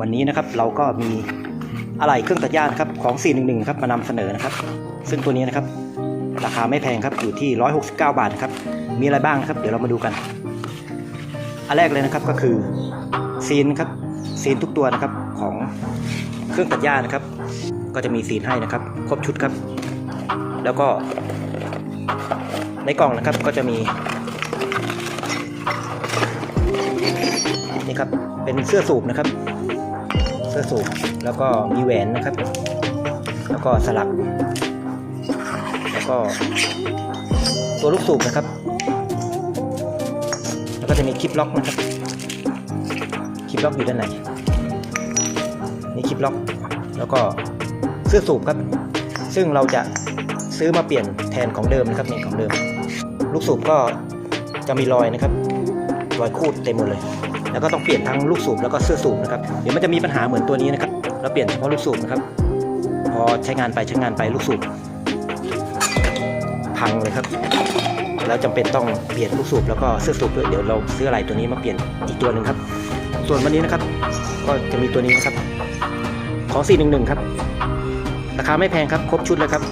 วันนี้นะครับเราก็มีอะไหล่เครื่องตัดหญ้านะครับของ 411ครับมานำเสนอนะครับ ซึ่งตัวนี้นะครับ ราคาไม่แพงครับอยู่ที่ 169 บาทนะครับมีอะไรบ้างนะครับ เดี๋ยวเรามาดูกันอันแรกเลยนะครับก็คือซีนครับซีนทุกตัวนะครับของเครื่องตัดหญ้านะครับ ก็จะมีซีนให้นะครับ ครบชุดครับ แล้วก็ในกล่องนะครับก็จะมีนี่ครับเป็นเสื้อสูบนะครับ สื้อสูบแล้วก็มีแหวนนะครับ แล้วก็สลัก แล้วก็ตัวลูกสูบนะครับ แล้วก็จะมีคลิปล็อกนะครับคลิปล็อกอยู่ด้านในนี่คลิปล็อก แล้วก็เสื้อสูบครับ ซึ่งเราจะซื้อมาเปลี่ยนแทนของเดิมนะครับนี่ของเดิม ลูกสูบก็จะมีรอยนะครับ รอยคูดเต็มหมดเลย แล้วก็ต้องเปลี่ยนทั้งลูกสูบแล้วก็เสื้อสูบนะครับเดี๋ยวมันจะมีปัญหาเหมือนตัวนี้นะครับเราเปลี่ยนเฉพาะลูกสูบนะครับ พอใช้งานไปใช้งานไปลูกสูบพังเลยครับแล้วจำเป็นต้องเปลี่ยนลูกสูบแล้วก็เสื้อสูบด้วยเดี๋ยวเราซื้ออะไรตัวนี้มาเปลี่ยนอีกตัวหนึ่งครับ ส่วนวันนี้นะครับ ก็จะมีตัวนี้นะครับ ของ411ครับราคาไม่แพงครับครบชุดเลยครับ